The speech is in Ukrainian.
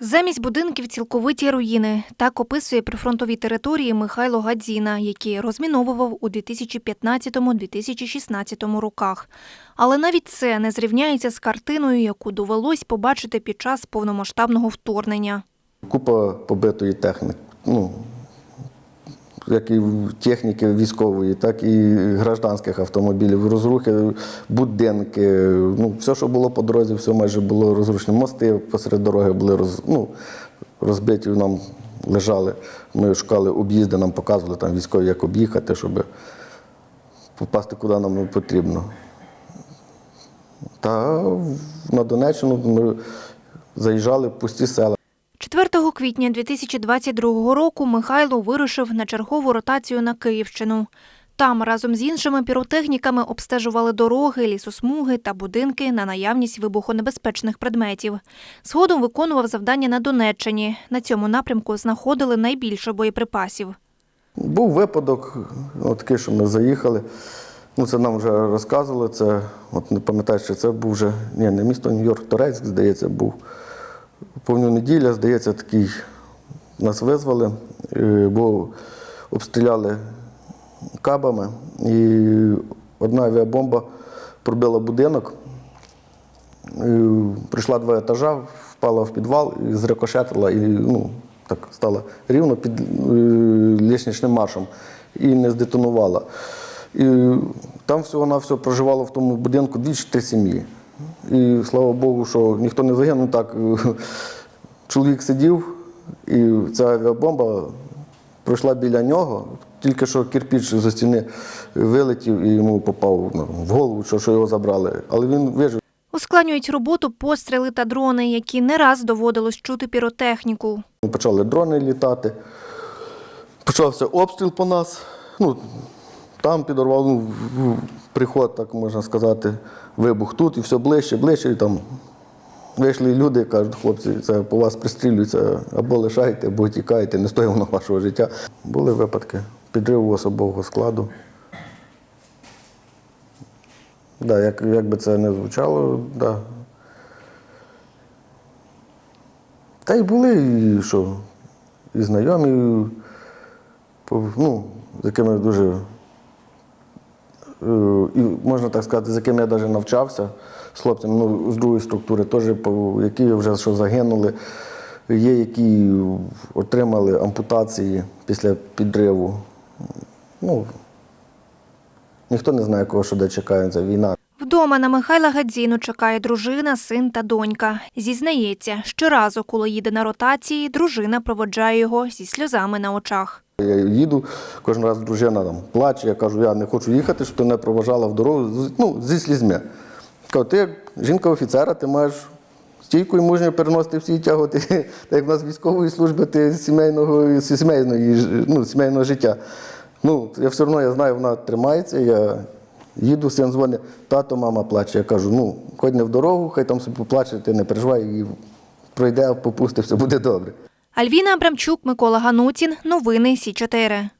Замість будинків цілковиті руїни. Так описує прифронтові території Михайло Гадзіна, які розміновував у 2015-2016 роках. Але навіть це не зрівняється з картиною, яку довелось побачити під час повномасштабного вторгнення. Купа побитої техніки. Ну, як і техніки військової, так і гражданських автомобілів, розрухи, будинки. Ну, все, що було по дорозі, все майже було розрушено. Мости посеред дороги були роз, ну, розбиті, нам лежали. Ми шукали об'їзди, нам показували там військові, як об'їхати, щоб попасти куди нам потрібно. Та на Донеччину ми заїжджали в пусті села. 4 квітня 2022 року Михайло вирушив на чергову ротацію на Київщину. Там разом з іншими піротехніками обстежували дороги, лісосмуги та будинки на наявність вибухонебезпечних предметів. Згодом виконував завдання на Донеччині. На цьому напрямку знаходили найбільше боєприпасів. Був випадок, от такий, що ми заїхали. Ну, це нам вже розказували. Це, от не пам'ятаю, що це був вже ні, не місто Нью-Йорк, Торецьк, здається, був. Повну неділя, здається, такий нас визвали, е, бо обстріляли кабами, і одна авіабомба пробила будинок. Е, Прийшла два етажа, впала в підвал і зрикошетила, і ну, так стала рівно під е, лісничним маршем і не здетонувала. І там всього на все проживало в тому будинку чи три сім'ї. І слава Богу, що ніхто не загинув. Так, е, чоловік сидів, і ця авіабомба пройшла біля нього, тільки що кирпіч зі стіни вилетів і йому попав ну, в голову, що, що його забрали. Але він вижив. Ускладнюють роботу постріли та дрони, які не раз доводилось чути піротехніку. Почали дрони літати. Почався обстріл по нас. Ну, там підорвав ну, приход, так можна сказати, вибух тут і все ближче, ближче. І там вийшли люди, кажуть, хлопці, це по вас пристрілюються, або лишайте, або тікайте, не стоїть воно вашого життя. Були випадки підриву особового складу. Да, як, як би це не звучало, да. Та й були, і що, і знайомі, ну, з якими дуже, і можна так сказати, з якими я навіть навчався, з хлопцями ну, з другої структури, теж, які вже що загинули, є, які отримали ампутації після підриву. Ну, ніхто не знає, кого що де чекає, це війна. Вдома на Михайла Гадзіну чекає дружина, син та донька. Зізнається, щоразу, коли їде на ротації, дружина проводжає його зі сльозами на очах. Я їду, кожен раз дружина там плаче, я кажу, я не хочу їхати, щоб ти мене проважала в дорогу ну, зі слізьми. Кажу, ти як жінка офіцера, ти маєш стійко і мужньо переносити всі тяготи. Так як в нас військової служби, ти сімейного, сімейної, ну, сімейного життя. Ну, я все одно я знаю, вона тримається. Я їду, син дзвонить, тато, мама плаче. Я кажу, ну, ходь не в дорогу, хай там собі поплаче, ти не переживай, і пройде, попусти, все буде добре. Альвіна Абрамчук, Микола Ганутін. Новини Сі 4